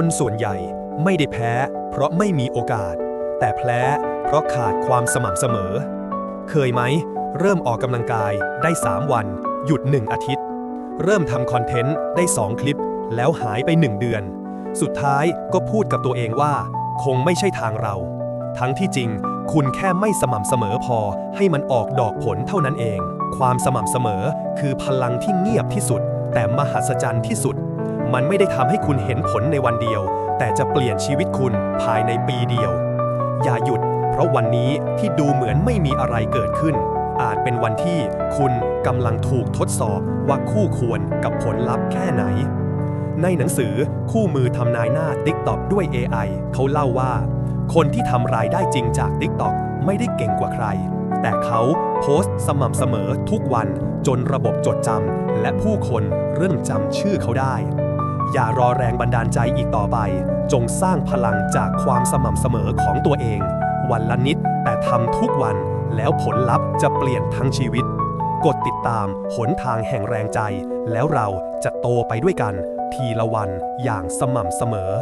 คนส่วนใหญ่ไม่ได้แพ้ เพราะไม่มีโอกาส แต่แพ้เพราะขาดความสม่ำเสมอ เคยไหม เริ่มออกกำลังกายได้ 3 วัน หยุด 1 อาทิตย์ เริ่มทำคอนเทนต์ได้ 2 คลิป แล้วหายไป 1 เดือน สุดท้ายก็พูดกับตัวเองว่า คงไม่ใช่ทางเรา ทั้งที่จริง คุณแค่ไม่สม่ำเสมอพอให้มันออกดอกผลเท่านั้นเอง ความสม่ำเสมอคือพลังที่เงียบที่สุด แต่มหัศจรรย์ที่สุด มันไม่ได้ทำให้คุณเห็นผลในวันเดียว แต่จะเปลี่ยนชีวิตคุณภายในปีเดียว อย่าหยุด เพราะวันนี้ที่ดูเหมือนไม่มีอะไรเกิดขึ้น อาจเป็นวันที่คุณกำลังถูกทดสอบว่าคู่ควรกับผลลัพธ์แค่ไหน ในหนังสือคู่มือทำนายหน้า TikTok ด้วย AI เขาเล่าว่า คนที่ทำรายได้จริงจาก TikTok ไม่ได้เก่งกว่าใคร แต่เขาโพสต์สม่ำเสมอทุกวันจนระบบจดจำและผู้คนเริ่มจำชื่อเขาได้ อย่ารอแรงบันดาลใจอีกต่อไป จงสร้างพลังจากความสม่ำเสมอของตัวเอง วันละนิดแต่ทำทุกวันแล้วผลลัพธ์จะเปลี่ยนทั้งชีวิต กดติดตามหนทางแห่งแรงใจ แล้วเราจะโตไปด้วยกัน ทีละวันอย่างสม่ำเสมอ